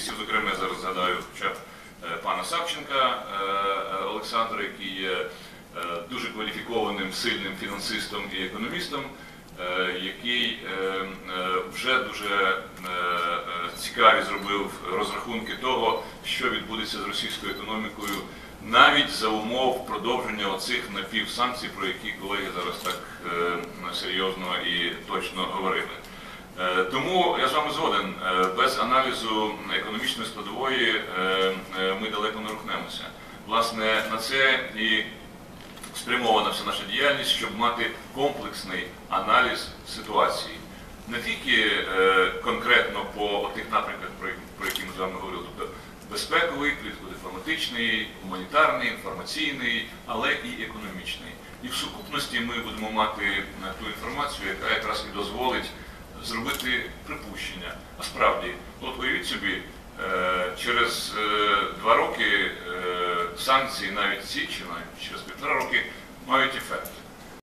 активістів. Зокрема, я зараз згадаю хоча б е, пана Савченка е, е, Олександра, який є дуже кваліфікованим, сильним фінансистом і економістом, який вже дуже цікаві зробив розрахунки того, що відбудеться з російською економікою навіть за умов продовження оцих напівсанкцій, про які колеги зараз так серйозно і точно говорили. Е, Тому я з вами згоден, е, без аналізу економічної складової е, ми далеко не рухнемося. Власне, на це і спрямована вся наша діяльність, щоб мати комплексний аналіз ситуації. Не тільки конкретно по тих напрямках, про, які- ми з вами говорили, тобто безпековий, політико-дипломатичний, гуманітарний, інформаційний, але і економічний. І в сукупності ми будемо мати ту інформацію, яка якраз і дозволить зробити припущення. А справді, от уявіть собі, е, через е, два роки е, санкції, навіть ці, чи навіть через півтора роки,